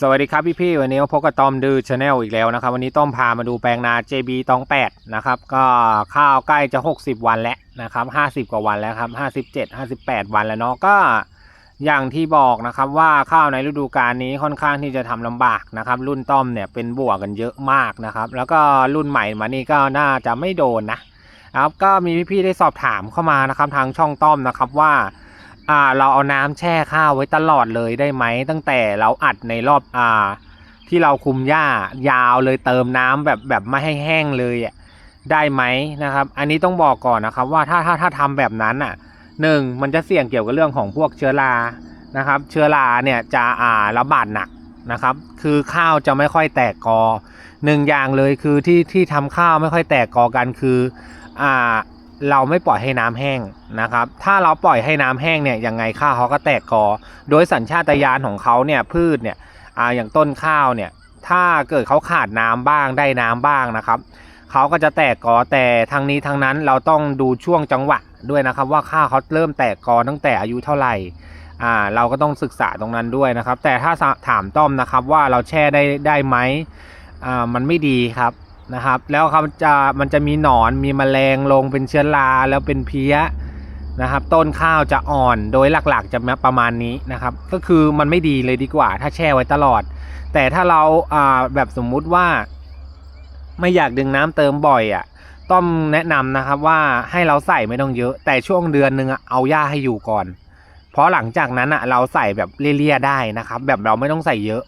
สวัสดีครับพี่พี่วันนี้พบกับต้อมดือชาแนลอีกแล้วนะครับ วันนี้ต้อมพามาดูแปลงนา JB ตอง8นะครับก็ข้าวใกล้จะ 60 วันแล้วนะครับ50 กว่าวันแล้วครับ 57 58 วันแล้วเนาะก็อย่างที่บอกนะครับว่าข้าวในฤดูกาลนี้ค่อนข้างที่จะทำลำบากนะครับ รุ่นต้อมเนี่ยเป็นบวกกันเยอะมากนะครับ แล้วก็รุ่นใหม่มานี่ก็น่าจะไม่โดนนะครับก็มีพี่ๆได้สอบถามเข้ามานะครับทางช่องต้อมนะครับว่า อ่าเราเอาน้ำแช่ข้าวไว้ตลอดเลยได้ไหม ตั้งแต่เราอัดในรอบอ่า ที่เราคุมหญ้ายาวเลยเติมน้ำแบบแบบไม่ให้แห้งเลยอะได้ไหมนะครับ อันนี้ต้องบอกก่อนนะครับว่าถ้าถ้าถ้าทำแบบนั้นอะหนึ่งมันจะเสี่ยงเกี่ยวกับเรื่องของพวกเชื้อรานะครับ เชื้อราเนี่ยจะอ่าระบาดหนักนะครับ คือข้าวจะไม่ค่อยแตกกอหนึ่งอย่างเลยคือที่ที่ทำข้าวไม่ค่อยแตกกอกันคืออ่า เราไม่ปล่อยให้น้ำแห้งนะครับ ถ้าเราปล่อยให้น้ำแห้งเนี่ยยังไงข้าวเขาก็แตกกอ โดยสัญชาตญาณของเขาเนี่ยพืชเนี่ยออย่างต้นข้าวเนี่ยถ้าเกิดเขาขาดน้ำบ้างได้น้ำบ้างนะครับเขาก็จะแตกกอแต่ทางนี้ทางนั้นเราต้องดูช่วงจังหวะด้วยนะครับ ว่าข้าวเขาเริ่มแตกกอตั้งแต่อายุเท่าไหร่อ่าเราก็ต้องศึกษาตรงนั้นด้วยนะครับ แต่ถ้าถามต้อมนะครับว่าเราแช่ได้ได้ไหมอ่ามันไม่ดีครับ นะครับ แล้วเขาจะมันจะมีหนอนมีแมลงลงเป็นเชื้อราแล้วเป็นเพี้ยนะครับ ต้นข้าวจะอ่อนโดยหลักๆจะประมาณนี้นะครับ ก็คือมันไม่ดีเลยดีกว่า ถ้าแช่ไว้ตลอด แต่ถ้าเราอ่าแบบสมมุติว่า ไม่อยากดึงน้ำเติมบ่อยอะต้องแนะนำนะครับว่าให้เราใส่ไม่ต้องเยอะ แต่ช่วงเดือนหนึ่งอะเอาหญ้าให้อยู่ก่อน เพราะหลังจากนั้นอะเราใส่แบบเลี่ยๆได้นะครับ แบบเราไม่ต้องใส่เยอะ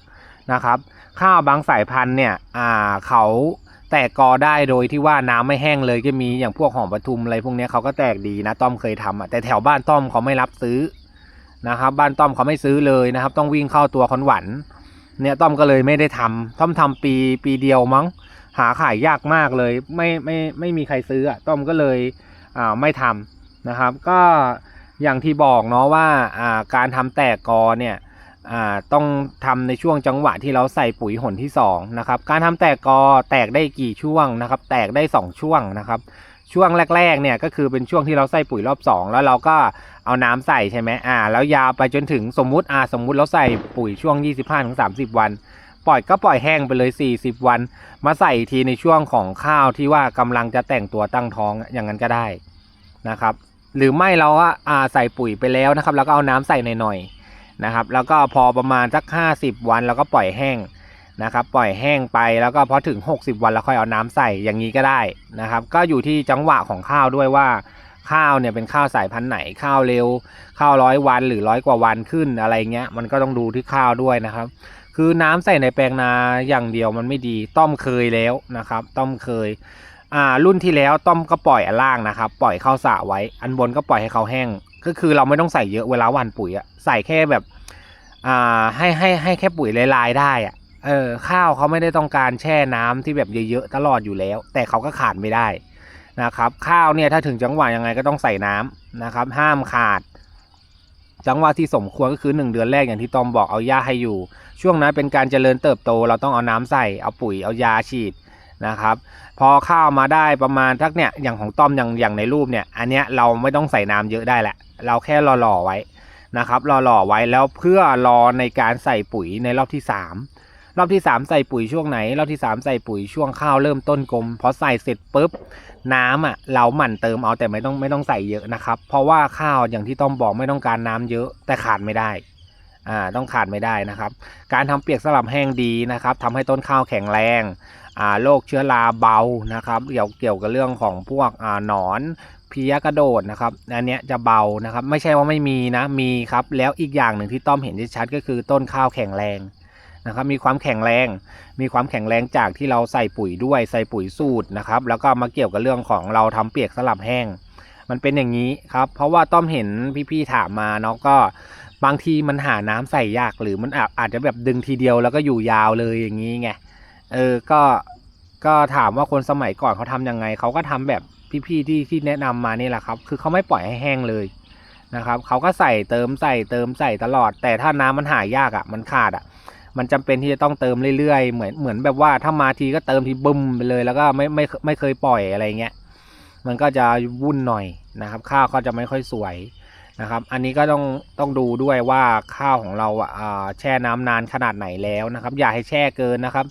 นะครับ ข้าวบางสายพันธุ์เนี่ยอ่าเขา แตกกอได้โดยที่ว่าน้ำไม่แห้งเลยก็มีอย่างพวกหอมปทุมอะไรพวกนี้เขาก็แตกดีนะต้อมเคยทำอะแต่แถวบ้านต้อมเขาไม่รับซื้อนะครับ บ้านต้อมเขาไม่ซื้อเลยนะครับ ต้องวิ่งเข้าตัวคอนหวันเนี่ยต้อมก็เลยไม่ได้ทำต้อมทำปีปีเดียวมั้ง หาขายยากมากเลย ไม่ไม่ไม่มีใครซื้ออะต้อมก็เลยอ่าไม่ทำนะครับ ก็อย่างที่บอกเนาะว่าอ่าการทำแตกกอเนี่ย ต้องทำในช่วงจังหวะที่เราใส่ปุ๋ยหนที่2นะครับการทำแตกกอแตกได้กี่ช่วงนะครับ แตกได้ 2 ช่วงนะครับ ช่วงแรกๆเนี่ยก็คือเป็นช่วงที่เราใส่ปุ๋ยรอบ 2 แล้วเราก็เอาน้ำใส่ใช่ไหมอ่า แล้วยาวไปจนถึงสมมุติอ่าสมมุติเราใส่ปุ๋ยช่วง 25-30 วัน ปล่อยก็ปล่อยแห้งไปเลย 40 วัน มาใส่อีกทีในช่วงของข้าวที่ว่ากำลังจะแต่งตัวตั้งท้องอย่างนั้นก็ได้นะครับ หรือไม่เราก็อ่าใส่ปุ๋ยไปแล้วนะครับ แล้วก็เอาน้ำใส่หน่อยๆ นะครับ แล้วก็พอประมาณสัก 50 วันแล้วก็ปล่อยแห้งนะครับ ปล่อยแห้งไปแล้วก็พอถึง 60 วันแล้วค่อยเอาน้ำใส่อย่างนี้ก็ได้นะครับ ก็อยู่ที่จังหวะของข้าวด้วยว่าข้าวเนี่ยเป็นข้าวสายพันธุ์ไหนข้าวเร็ว ข้าวร้อยวันหรือร้อยกว่าวันขึ้นอะไรเงี้ย มันก็ต้องดูที่ข้าวด้วยนะครับ คือน้ำใส่ในแปลงนาอย่างเดียวมันไม่ดีต้อมเคยแล้วนะครับ ต้อมเคยอ่ารุ่นที่แล้วต้อมก็ปล่อยอันล่างนะครับ ปล่อยเข้าสระไว้ อันบนก็ปล่อยให้เขาแห้ง ก็คือเราไม่ต้องใส่เยอะเวลาหว่านปุ๋ยอะใส่แค่แบบ อ่าให้ให้ให้แค่ปุ๋ยลายๆได้อะเออข้าวเขาไม่ได้ต้องการแช่น้ำที่แบบเยอะๆตลอดอยู่แล้ว แต่เขาก็ขาดไม่ได้นะครับ ข้าวเนี่ยถ้าถึงจังหวะยังไงก็ต้องใส่น้ำนะครับ ห้ามขาด จังหวะที่สมควรก็คือ 1 เดือนแรกอย่างที่ตอมบอกเอาหญ้าให้อยู่ ช่วงนั้นเป็นการเจริญเติบโต เราต้องเอาน้ำใส่เอาปุ๋ยเอายาฉีด นะครับพอข้าวมาได้ประมาณทักเนี่ยอย่างของต้อมอย่างอย่างในรูปเนี่ยอันเนี้ยเราไม่ต้องใส่น้ำเยอะได้แหละ เราแค่รอๆไว้นะครับรอๆไว้แล้วเพื่อรอในการใส่ปุ๋ยในรอบที่ 3 รอบที่ 3 ใส่ปุ๋ยช่วงไหน รอบที่ 3 ใส่ปุ๋ยช่วงข้าวเริ่มต้นกลมพอใส่เสร็จปุ๊บน้ำอะเราหมั่นเติมเอาแต่ไม่ต้องไม่ต้องใส่เยอะนะครับเพราะว่าข้าวอย่างที่ต้อมบอกไม่ต้องการน้ำเยอะแต่ขาดไม่ได้อ่าต้องขาดไม่ได้นะครับ การทำเปียกสลับแห้งดีนะครับทำให้ต้นข้าวแข็งแรง โรคเชื้อราเบานะครับเกี่ยวเกี่ยวกับเรื่องของพวกอ่าหนอนเพี้ยกระโดดนะครับอันเนี้ยจะเบานะครับ ไม่ใช่ว่าไม่มีนะมีครับ แล้วอีกอย่างหนึ่งที่ต้อมเห็นชัดก็คือต้นข้าวแข็งแรงนะครับมีความแข็งแรง มีความแข็งแรงจากที่เราใส่ปุ๋ยด้วยใส่ปุ๋ยสูตรนะครับ แล้วก็มาเกี่ยวกับเรื่องของเราทำเปียกสลับแห้ง มันเป็นอย่างนี้ครับ เพราะว่าต้อมเห็นพี่ๆถามมาเนาะก็บางทีมันหาน้ำใส่ยากหรือมันอาจอาจจะแบบดึงทีเดียวแล้วก็อยู่ยาวเลยอย่างนี้ไง เออก็ก็ถามว่าคนสมัยก่อนเขาทำยังไง เขาก็ทำแบบพี่ๆที่ที่แนะนำมานี่แหละครับ คือเขาไม่ปล่อยให้แห้งเลยนะครับเขาก็ใส่เติมใส่เติมใส่ตลอด แต่ถ้าน้ำมันหายากอะ่ะ มันขาดอะ่ะ มันจำเป็นที่จะต้องเติมเรื่อยๆ เหมือนเหมือนแบบว่าถ้ามาทีก็เติมทีบึ้มไปเลยแล้วก็ไม่ไม่ไม่เคยปล่อยอะไรเงี้ยมันก็จะวุ่นหน่อยนะครับ ข้าวก็จะไม่ค่อยสวยนะครับ อันนี้ก็ต้องต้องดูด้วยว่าข้าวของเราอะอ่าแช่น้ำนานขนาดไหนแล้วนะครับ อย่าให้แช่เกินนะครับ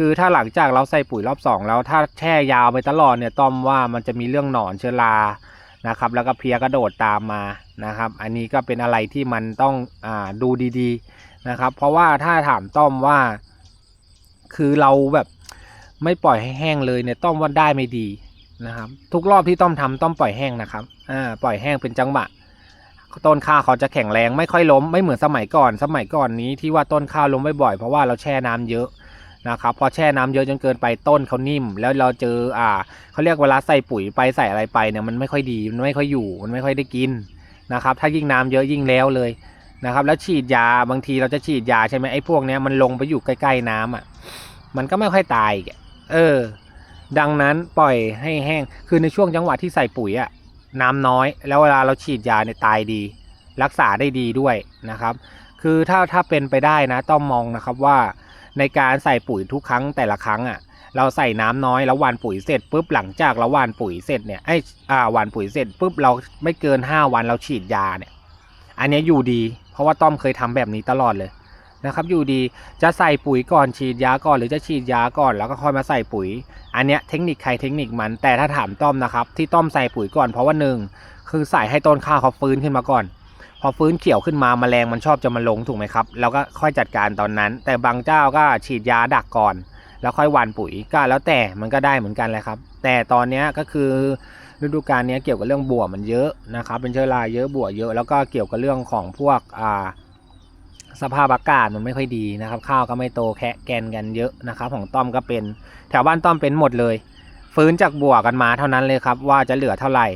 คือถ้าหลังจากเราใส่ปุ๋ยรอบสองแล้วถ้าแช่ยาวไปตลอดเนี่ยต้อมว่ามันจะมีเรื่องหนอนเชื้อรานะครับแล้วก็เพียกระโดดตามมานะครับ อันนี้ก็เป็นอะไรที่มันต้องอดูดีๆนะครับ เพราะว่าถ้าถามต้อมว่า คือเราแบบไม่ปล่อยให้แห้งเลยเนี่ยต้อมว่าได้ไม่ดีนะครับ ทุกรอบที่ต้อมทำต้อมปล่อยแห้งนะครับอ่าปล่อยแห้งเป็นจังหวะต้นข้าวเขาจะแข็งแรงไม่ค่อยล้มไม่เหมือนสมัยก่อน สมัยก่อนนี้ที่ว่าต้นข้าวล้มบ่อยๆเพราะว่าเราแช่น้ำเยอะ นะครับพอแช่น้ำเยอะจนเกินไปต้นเขานิ่ม แล้วเราเจออ่าเขาเรียกเวลาใส่ปุ๋ยไปใส่อะไรไปเนี่ยมันไม่ค่อยดีมันไม่ค่อยอยู่มันไม่ค่อยได้กินนะครับถ้ายิ่งน้ำเยอะยิ่งแล้วเลยนะครับแล้วฉีดยาบางทีเราจะฉีดยาใช่ไหมไอ้พวกเนี้ยมันลงไปอยู่ใกล้ๆน้ำอะมันก็ไม่ค่อยตายเออ ดังนั้นปล่อยให้แห้งคือในช่วงจังหวะที่ใส่ปุ๋ยอะน้ำน้อย แล้วเวลาเราฉีดยาเนี่ยตายดี รักษาได้ดีด้วยนะครับ คือถ้าถ้าเป็นไปได้นะต้องมองนะครับว่า ในการใส่ปุ๋ยทุกครั้งแต่ละครั้งอะเราใส่น้ำน้อยแล้วหว่านปุ๋ยเสร็จปุ๊บหลังจากเราหว่านปุ๋ยเสร็จเนี่ยไอ้อ่าหว่านปุ๋ยเสร็จปุ๊บเราไม่เกิน 5 วันเราฉีดยาเนี่ย อันนี้อยู่ดี เพราะว่าต้อมเคยทำแบบนี้ตลอดเลยนะครับ อยู่ดีจะใส่ปุ๋ยก่อนฉีดยาก่อน หรือจะฉีดยาก่อน แล้วก็ค่อยมาใส่ปุ๋ย อันเนี้ยเทคนิคใครเทคนิคมันแต่ถ้าถามต้อมนะครับ ที่ต้อมใส่ปุ๋ยก่อนเพราะว่าหนึ่งคือใส่ให้ต้นข้าวเขาฟื้นขึ้นมาก่อน พอฟื้นเขียวขึ้นมาแมลงมันชอบจะมาลงถูกไหมครับแล้วก็ค่อยจัดการตอนนั้น แต่บางเจ้าก็ฉีดยาดักก่อน แล้วค่อยหว่านปุ๋ยก็แล้วแต่มันก็ได้เหมือนกันแหละครับ แต่ตอนนี้ก็คือฤดูกาลนี้เกี่ยวกับเรื่องบัวมันเยอะนะครับเป็นเชื้อราเยอะบัวเยอะแล้วก็เกี่ยวกับเรื่องของพวกอ่าสภาพอากาศมันไม่ค่อยดีนะครับข้าวก็ไม่โตแคะแกนกันเยอะนะครับของต้อมก็เป็น แถวบ้านต้อมเป็นหมดเลย ฟื้นจากบวกกันมาเท่านั้นเลยครับว่าจะเหลือเท่าไหร่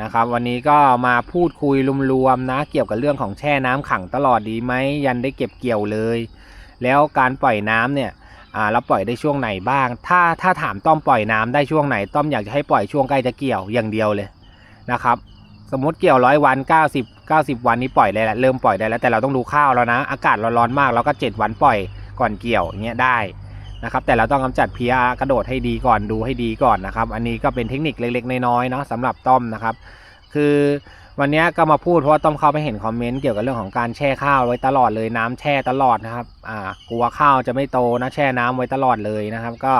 นะครับวันนี้ก็มาพูดคุยรวมๆนะเกี่ยวกับเรื่องของแช่น้ำขังตลอดดีไหมยันได้เก็บเกี่ยวเลย แล้วการปล่อยน้ำเนี่ยเราปล่อยได้ช่วงไหนบ้าง ถ้าถ้าถามต้อมปล่อยน้ำได้ช่วงไหนต้อมอยากจะให้ปล่อยช่วงใกล้จะเกี่ยวอย่างเดียวเลยนะครับสมมติเกี่ยวร้อยวัน 90 90 วันนี้ปล่อยได้แล้วเริ่มปล่อยได้แล้วแต่เราต้องดูข้าวแล้วนะ อากาศร้อนๆมากเราก็ 7 วันปล่อยก่อนเกี่ยวอย่างเงี้ยได้ นะครับแต่เราต้องกำจัดเพียกระโดดให้ดีก่อนดูให้ดีก่อนนะครับอันนี้ก็เป็นเทคนิคเล็กๆน้อยๆเนาะสำหรับต้อมนะครับ คือวันนี้ก็มาพูดเพราะว่าต้อมเข้าไปเห็นคอมเมนต์เกี่ยวกับเรื่องของการแช่ข้าวไว้ตลอดเลยน้ำแช่ตลอดนะครับอ่ากลัวข้าวจะไม่โตนะแช่น้ำไว้ตลอดเลยนะครับ ก็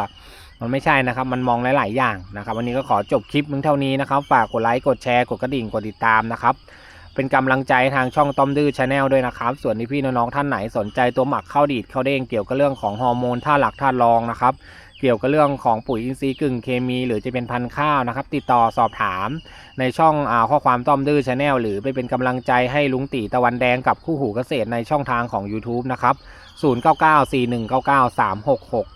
มันไม่ใช่นะครับมันมองหลาย ๆ อย่างนะครับ วันนี้ก็ขอจบคลิปมึงเท่านี้นะครับฝากกดไลค์กดแชร์กดกระดิ่งกดติดตามนะครับ เป็นกำลังใจทางช่องต้อมดื้อชาแนลด้วยนะครับ ส่วนที่พี่น้องท่านไหนสนใจตัวหมักข้าวดีดข้าวเด้งเกี่ยวกับเรื่องของฮอร์โมนท่าหลักท่ารองนะครับเกี่ยวกับเรื่องของปุ๋ยอินทรีย์กึ่งเคมี หรือจะเป็นพันธุ์ข้าวนะครับ ติดต่อสอบถามในช่องอข้อความต้อมดื้อชาแนลหรือไปเป็นกำลังใจให้ลุงตีตะวันแดงกับคู่หูเกษตรในช่องทางของ YouTube นะครับ 0994199366